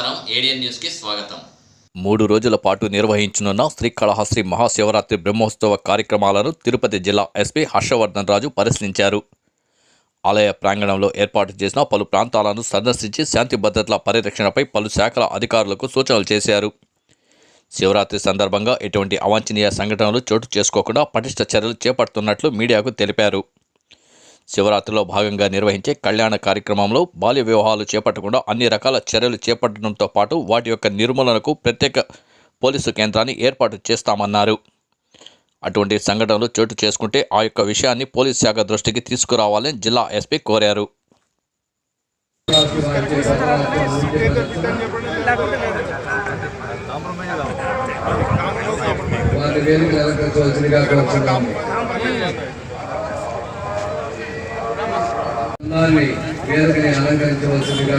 నమస్కారం. ఏడియన్ న్యూస్కి స్వాగతం. మూడు రోజుల పాటు నిర్వహించనున్న శ్రీకాళహస్తి మహాశివరాత్రి బ్రహ్మోత్సవ కార్యక్రమాలను తిరుపతి జిల్లా ఎస్పీ హర్షవర్ధన్ రాజు పరిశీలించారు. ఆలయ ప్రాంగణంలో ఏర్పాటు చేసిన పలు ప్రాంతాలను సందర్శించి శాంతి భద్రతల పరిరక్షణపై పలు శాఖల అధికారులకు సూచనలు చేశారు. శివరాత్రి సందర్భంగా ఎటువంటి అవాంఛనీయ సంఘటనలు చోటు చేసుకోకుండా పటిష్ట చర్యలు చేపడుతున్నట్లు మీడియాకు తెలిపారు. శివరాత్రిలో భాగంగా నిర్వహించే కళ్యాణ కార్యక్రమంలో బాల్య వివాహాలు చేపట్టకుండా అన్ని రకాల చర్యలు చేపట్టడంతో పాటు వాటి యొక్క నిర్మూలనకు ప్రత్యేక పోలీసు కేంద్రాన్ని ఏర్పాటు చేస్తామన్నారు. అటువంటి సంఘటనలు చోటు చేసుకుంటే ఆ యొక్క విషయాన్ని పోలీస్ శాఖ దృష్టికి తీసుకురావాలని జిల్లా ఎస్పీ కోరారు. వారి అందాన్ని వేదికని అలంకరించవలసిందిగా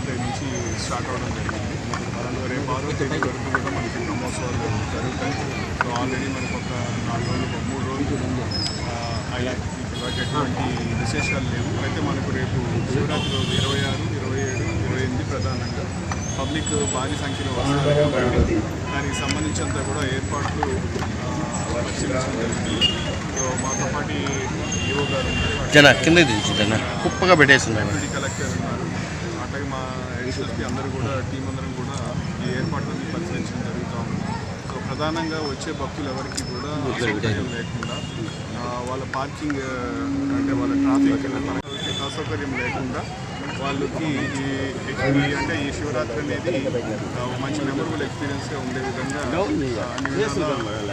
తేదీ నుంచి స్టార్ట్ అవడం జరిగింది. రేపు ఆరో తేదీ వరకు కూడా మనకి బ్రహ్మోత్సవాలు జరుగుతాయి ఆల్రెడీ మనకు ఒక నాలుగు రోజులు ఒక మూడు రోజులు ఇప్పటివరకు ఎటువంటి విశేషాలు లేవు. అయితే మనకు రేపు శివరాత్రి రోజు ఇరవై ఆరు ఇరవై ఏడు ఇరవై ఎనిమిది ప్రధానంగా పబ్లిక్ భారీ సంఖ్యలో వస్తారు కాబట్టి దానికి సంబంధించినంత కూడా ఏర్పాట్లు పరిశీలించడం సో మాతో పాటు ఈవో గారు ఉన్నారు. జన కింద దించు జన. కుప్పగా పెట్టేస్తున్నాయి డిప్యూటీ కలెక్టర్ ఉన్నారు. అట్లాగే మా ఎడిషనల్స్కి అందరూ కూడా టీం అందరం కూడా ఈ ఏర్పాట్లని పరిశీలించడం జరుగుతూ ఉంది సో ప్రధానంగా వచ్చే భక్తులు ఎవరికి కూడా అసౌకర్యం లేకుండా వాళ్ళ పార్కింగ్ అంటే వాళ్ళ ట్రాఫిక్ అసౌకర్యం లేకుండా వాళ్ళకి ఈ అంటే ఈ శివరాత్రి అనేది మంచి మెమరబుల్ ఎక్స్పీరియన్స్గా ఉండే విధంగా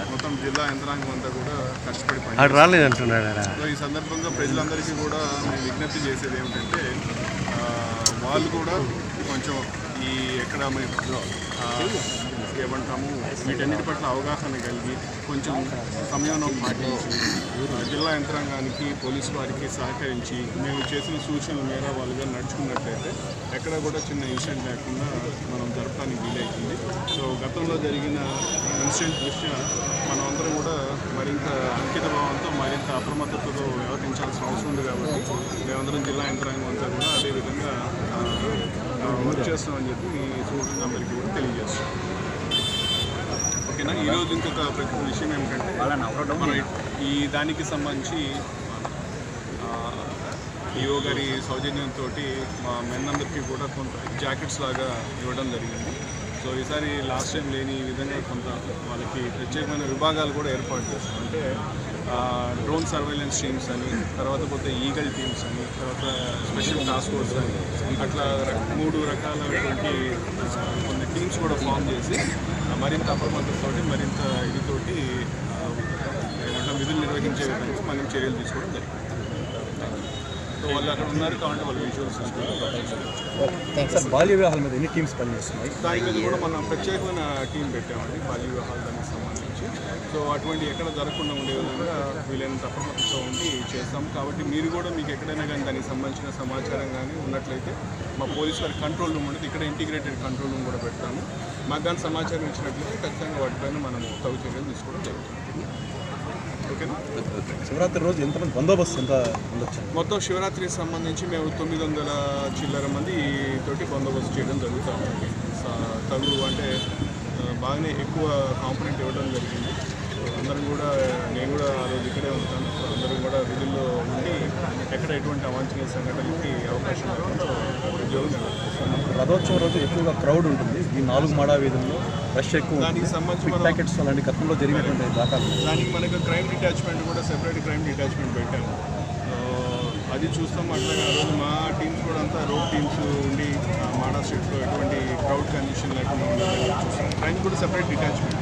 మొత్తం జిల్లా యంత్రాంగం అంతా కూడా కష్టపడి రాలేదంటున్నాడు సో ఈ సందర్భంగా ప్రజలందరికీ కూడా మేము విజ్ఞప్తి చేసేది ఏమిటంటే వాళ్ళు కూడా కొంచెం ఈ ఎక్కడ ఏమంటాము వీటన్నిటి పట్ల అవగాహన కలిగి కొంచెం సమయాన్ని పాటించి జిల్లా యంత్రాంగానికి పోలీసు వారికి సహకరించి మేము చేసిన సూచనల మేర వాళ్ళుగా నడుచుకున్నట్లయితే ఎక్కడ కూడా చిన్న ఇన్సిడెంట్ లేకుండా మనం జరపడానికి వీలైతుంది. సో గతంలో జరిగిన ఇన్సిడెంట్ దృష్ట్యా మనం అందరం కూడా మరింత అంకిత భావంతో మరింత అప్రమత్తతతో వ్యవహరించాల్సిన అవసరం ఉంది కాబట్టి మేమందరం జిల్లా యంత్రాంగం అంతా కూడా అదేవిధంగా చేస్తామని చెప్పి ఈ సూచన అందరికీ కూడా తెలియజేస్తాం ఓకేనా? ఈరోజు ఇంకొక ప్రతి విషయం ఏమిటంటే మనం ఈ దానికి సంబంధించి ఈఓ గారి సౌజన్యంతో మా మెన్ అందరికీ కూడా కొంత జాకెట్స్ లాగా ఇవ్వడం జరిగింది. సో ఈసారి లాస్ట్ టైం లేని విధంగా కొంత వాళ్ళకి ప్రత్యేకమైన విభాగాలు కూడా ఏర్పాటు చేస్తాం అంటే డ్రోన్ సర్వైలెన్స్ టీమ్స్ అని తర్వాత పోతే ఈగల్ టీమ్స్ అని తర్వాత స్పెషల్ టాస్క్ ఫోర్స్ అని అట్లా ర- మూడు రకాలైనటువంటి కొన్ని టీమ్స్ కూడా ఫామ్ చేసి మరింత అప్రమత్తంతో మరింత ఇదితోటి విధులు నిర్వహించే విధంగా మనం చర్యలు తీసుకోవడం జరిగింది. సో వాళ్ళు అక్కడ ఉన్నారు కాబట్టి వాళ్ళు విజువల్స్ సార్ బాల్య వివాహాల మీద ఎన్ని టీమ్స్ పనిచేస్తున్నాయి? దాని మీద కూడా మనం ప్రత్యేకమైన టీం పెట్టామండి బాల్య వివాహాల దానికి సంబంధించి. సో అటువంటి ఎక్కడ జరగకుండా ఉండే విధంగా వీలైనంత అప్రమత్తతో ఉండి చేస్తాం. కాబట్టి మీరు కూడా మీకు ఎక్కడైనా కానీ దానికి సంబంధించిన సమాచారం కానీ ఉన్నట్లయితే మా పోలీస్ వారి కంట్రోల్ రూమ్ ఉంటుంది. ఇక్కడ ఇంటిగ్రేటెడ్ కంట్రోల్ రూమ్ కూడా పెడతాము. మాకు కానీ సమాచారం ఇచ్చినట్లయితే ఖచ్చితంగా వాటిపైన మనం తగు చర్యలు తీసుకోవడం జరుగుతుంది. ఓకేనా? శివరాత్రి రోజు ఎంతమంది బందోబస్తు ఎంత ఉండొచ్చు? మొత్తం శివరాత్రికి సంబంధించి మేము తొమ్మిది వందల చిల్లర మంది తోటి బందోబస్తు చేయడం జరుగుతూ ఉంది. స- తగు అంటే బాగానే ఎక్కువ కాంపనెంట్ ఇవ్వడం జరిగింది. అందరం కూడా నేను కూడా ఆ రోజు ఇక్కడే ఉంటాను సో అందరం కూడా విధుల్లో ఉండి ఎక్కడ ఎటువంటి అవాంఛనీయ సంఘటనలకి అవకాశం. రథోత్సవం రోజు ఎక్కువగా క్రౌడ్ ఉంటుంది. ఈ నాలుగు మాడా వీధుల్లో రష్ ఎక్కువ. దానికి సంబంధించి ప్యాకెట్స్ అలాంటి గతంలో జరిగినటువంటి దాఖలు దానికి మనకు క్రైమ్ డిటాచ్మెంట్ కూడా సెపరేట్ క్రైమ్ డిటాచ్మెంట్ పెట్టాము. అది చూస్తాం అట్లాగే ఆ రోజు మా టీమ్స్ కూడా అంతా రోడ్ టీమ్స్ ఉండి మాడా స్ట్రీట్లో ఎటువంటి క్రౌడ్ కండిషన్ లేకుండా చూస్తాం. క్రైమ్ కూడా సెపరేట్ డిటాచ్మెంట్